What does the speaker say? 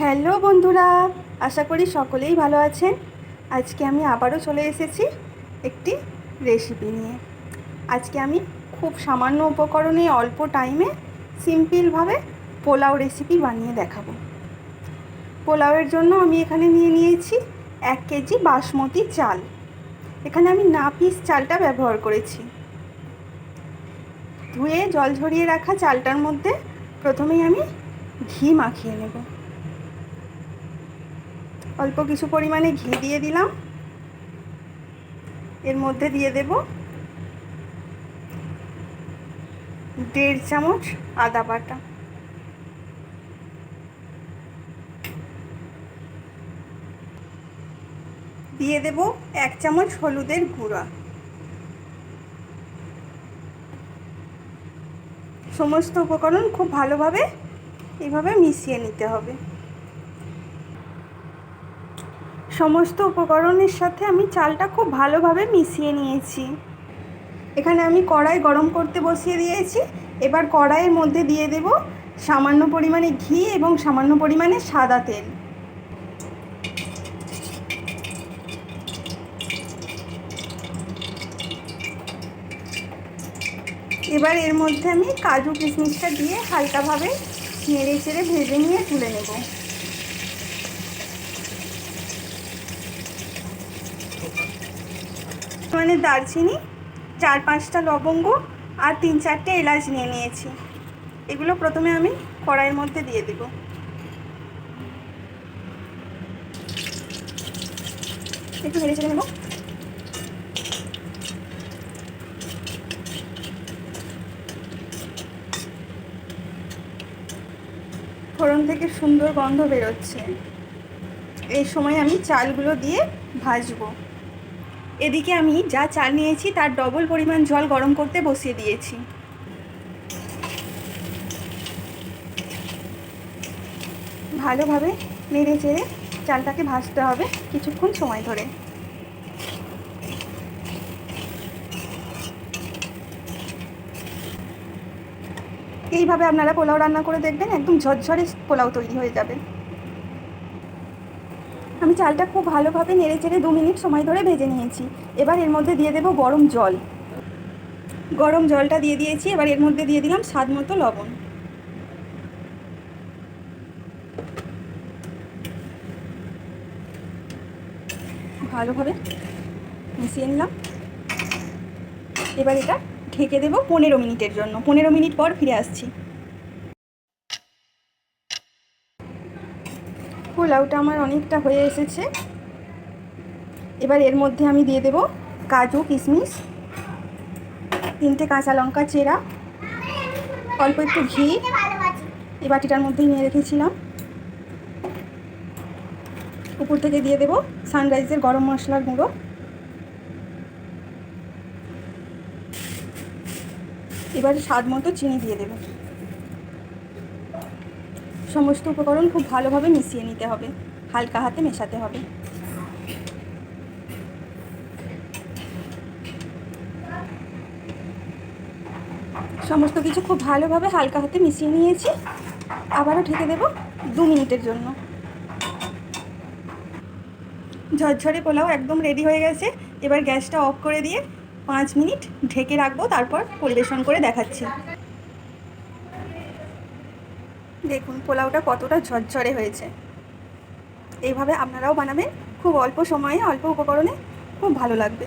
Hello বন্ধুরা, আশা করি সকলেই ভালো আছেন। আজকে আমি আবারও চলে এসেছি একটি রেসিপি নিয়ে। আজকে আমি খুব সামান্য উপকরণে অল্প টাইমে সিম্পলভাবে পোলাও রেসিপি বানিয়ে দেখাবো। পোলাওয়ের জন্য আমি এখানে নিয়ে নিয়েছি এক কেজি বাসমতি চাল। এখানে আমি নাপিস চালটা ব্যবহার করেছি। ধুয়ে জল ঝরিয়ে রাখা চালটার মধ্যে প্রথমেই আমি ঘি মাখিয়ে নেব। অল্প কিছু পরিমাণে ঘি দিয়ে দিলাম। এর মধ্যে দিয়ে দেব দেড় চামচ আদা বাটা। দিয়ে দেব এক চামচ হলুদের গুঁড়া। সমস্ত উপকরণ খুব ভালোভাবে এইভাবে মিশিয়ে নিতে হবে। সমস্ত উপকরণের সাথে আমি চালটা খুব ভালোভাবে মিশিয়ে নিয়েছি। এখানে আমি কড়াই গরম করতে বসিয়ে দিয়েছি। এবার কড়াইয়ের মধ্যে দিয়ে দেব সামান্য পরিমাণে ঘি এবং সামান্য পরিমাণে সাদা তেল। এবার এর মধ্যে আমি কাজু কিশমিশটা দিয়ে হালকাভাবে নেড়ে চেড়ে ভেজে নিয়ে তুলে নেব। মানে দারচিনি, চার পাঁচটা লবঙ্গ আর তিন চারটে এলাচ নিয়ে নিয়েছি। এগুলো প্রথমে আমি কড়াইয়ের মধ্যে দিয়ে দেব। একটু চেড়ে নেব। ফোড়ন থেকে সুন্দর গন্ধ বেরোচ্ছে। এই সময় আমি চালগুলো দিয়ে ভাজবো। এদিকে আমি যা চাল নিয়েছি তার ডবল পরিমাণ জল গরম করতে বসিয়ে দিয়েছি। ভালোভাবে নেড়ে চেড়ে চালটাকে ভাজতে হবে কিছুক্ষণ সময় ধরে। এইভাবে আপনারা পোলাও রান্না করে দেখবেন একদম ঝরঝরে পোলাও তৈরি হয়ে যাবে। আমি চালটা খুব ভালোভাবে নেড়ে চেড়ে দু মিনিট সময় ধরে ভেজে নিয়েছি। এবার এর মধ্যে দিয়ে দেবো গরম জল। গরম জলটা দিয়ে দিয়েছি, এবার এর মধ্যে দিয়ে দিলাম স্বাদ মতো লবণ। ভালোভাবে মিশিয়ে নিলাম। এবার এটা ঢেকে দেবো পনেরো মিনিটের জন্য। পনেরো মিনিট পর ফিরে আসছি। পোলাওটা আমার অনেকটা হয়ে এসেছে। এবার এর মধ্যে আমি দিয়ে দেব কাজু, কিশমিশ, তিনটে কাঁচা লঙ্কা চেরা, অল্প একটু ঘি, এই বাটিটার মধ্যেই নিয়ে রেখেছিলাম। উপর থেকে দিয়ে দেব সানরাইজের গরম মশলার গুঁড়ো। এবার স্বাদ মতো চিনি দিয়ে দেব। সমস্ত উপকরণ খুব ভালোভাবে মিশিয়ে নিতে হবে। হালকা হাতে মেশাতে হবে। সমস্ত কিছু খুব ভালোভাবে হালকা হাতে মিশিয়ে নিয়েছি। আবারও ঢেকে দেব দু মিনিটের জন্য। ঝরঝরে পোলাও একদম রেডি হয়ে গেছে। এবার গ্যাসটা অফ করে দিয়ে পাঁচ মিনিট ঢেকে রাখব, তারপর পরিবেশন করে দেখাচ্ছি। দেখুন, পোলাওটা কতটা ঝরঝরে হয়েছে। এইভাবে আপনারাও বানাবেন। খুব অল্প সময়ে, অল্প উপকরণে খুব ভালো লাগবে।